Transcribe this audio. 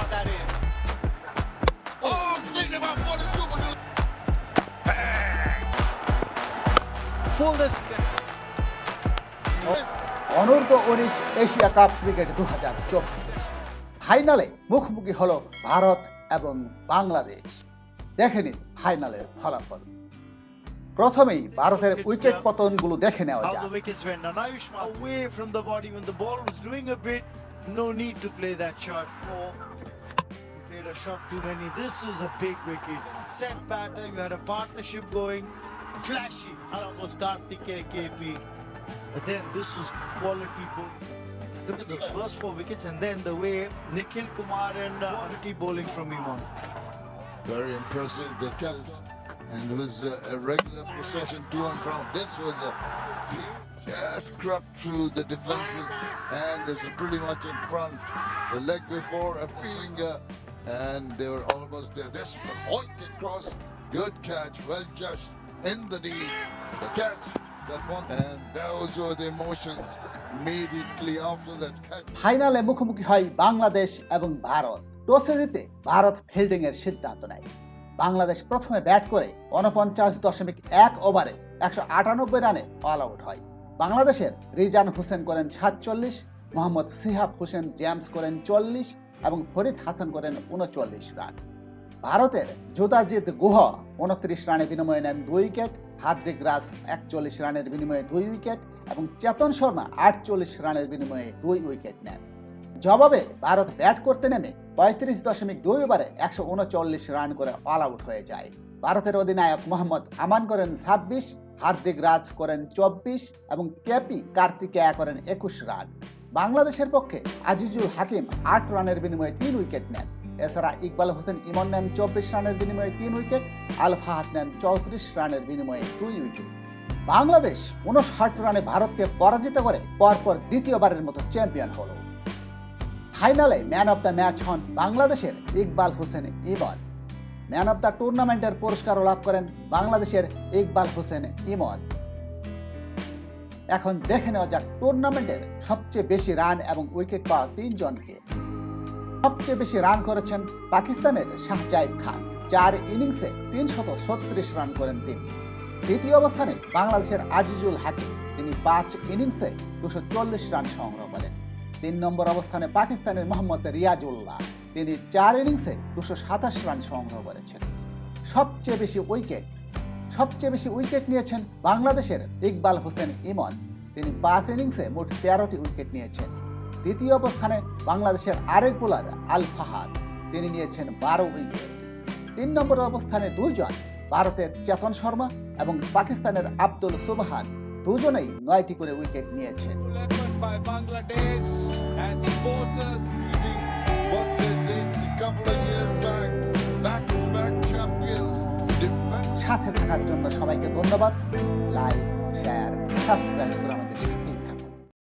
what that is. Oh, thinking about Fuller Super Fuller. অনূর্ধ্ব উনিশ Asia cup cricket দু হাজার চব্বিশ। ফাইনালে মুখোমুখি হল ভারত এবং বাংলাদেশ। দেখে নিন ফাইনালের ফলাফল। প্রথমেই ভারতের উইকেট পতনগুলো দেখে নেওয়া যায় Played a shot too many. This is a big wicket. Set batter. You had a partnership going. Flashy. That was Karthikeya KP. But then this was quality bowling. Look at those first four wickets and then the way Nikhil Kumar and uh, quality bowling from Iman. Very impressive. The Cavs and it was uh, a regular procession to and from. This was a just crept through the defenses and this was pretty much in front. The leg before appealing uh, and they were almost there. This pointed cross, good catch, well judged in the knee. The catch that one and those were the emotions immediately after that catch. ফাইনালে মুখোমুখি হয় বাংলাদেশ এবং ভারত টসে জিতে Bharat fielding এর সিদ্ধান্ত নেয় বাংলাদেশ প্রথমে ব্যাট করে উনপঞ্চাশ দশমিক এক ওভারে একশো আটানব্বই রানে অল আউট হয় বাংলাদেশের রিজান হোসেন করেন সাতচল্লিশ মোহাম্মদ সিহাব হোসেন জেমস করেন চল্লিশ এবং ফরিদ হাসান করেন উনচল্লিশ রান। ভারতের যোদাজিৎ গুহ উনত্রিশ রানে বিনিময়ে নেন দুই উইকেট, হার্দিক রাজ একচল্লিশ রানের বিনিময়ে দুই উইকেট এবং চেতন শর্মা আটচল্লিশ রানের বিনিময়ে দুই উইকেট নেন। জবাবে ভারত ব্যাট করতে নেমে পঁয়ত্রিশ দশমিক দুই ওভারে একশো উনচল্লিশ রান করে অল আউট হয়ে যায়। ভারতের অধিনায়ক মোহাম্মদ আমান করেন ছাব্বিশ, হার্দিক রাজ করেন চব্বিশ এবং কেপি কার্তিকেয়া করেন একুশ রান। বাংলাদেশের পক্ষে আজিজুল হাকিম আট রানের বিনিময়ে তিন উইকেট নেন। এছাড়া ইকবাল হোসেন ইমন নেন চব্বিশ রানের বিনিময়ে তিন উইকেট, আল ফাহাদ নেন চৌত্রিশ রানের বিনিময়ে দুই উইকেট। বাংলাদেশ উনষাট রানে ভারতকে পরাজিত করে পরপর দ্বিতীয়বারের মতো চ্যাম্পিয়ন হলো। ফাইনালে ম্যান অব দ্য ম্যাচ হন বাংলাদেশের Iqbal Hossain Emon. Man of the টুর্নামেন্টের পুরস্কারও লাভ করেন বাংলাদেশের ইকবাল হোসেন ইমন। এখন দেখে নেওয়া যাক টুর্নামেন্টের সবচেয়ে বেশি রান এবং উইকেট পাওয়া তিনজনকে। সবচেয়ে বেশি রান করেছেন পাকিস্তানের শাহজাইদ খান, চার ইনিংসে তিনশত ছত্রিশ রান করেন তিনি। দ্বিতীয় অবস্থানে বাংলাদেশের আজিজুল হাকিম, তিনি পাঁচ ইনিংসে দুশো চল্লিশ রান সংগ্রহ করেন। তিন নম্বর অবস্থানে পাকিস্তানের মোহাম্মদ রিয়াজউল্লাহ, তিনি চার ইনিংসে দুশো সাতাশ রান সংগ্রহ করেছেন। সবচেয়ে বেশি উইকেট সবচেয়ে বেশি উইকেট নিয়েছেন বাংলাদেশের ইকবাল হোসেন ইমন। তিনি পাঁচ ইনিংসে মোট তেরোটি উইকেট নিয়েছেন। দ্বিতীয় অবস্থানে বাংলাদেশের আরেক বোলার আল ফাহাদ। তিনি নিয়েছেন বারো উইকেট। তিন নম্বর অবস্থানে দুইজন ভারতের চেতন শর্মা এবং পাকিস্তানের আব্দুল সুবহান, দুজনেই নয়টি করে উইকেট নিয়েছেন। সাথে থাকার জন্য সবাইকে ধন্যবাদ। লাইক শেয়ার সাবস্ক্রাইব করে আমাদের সাথে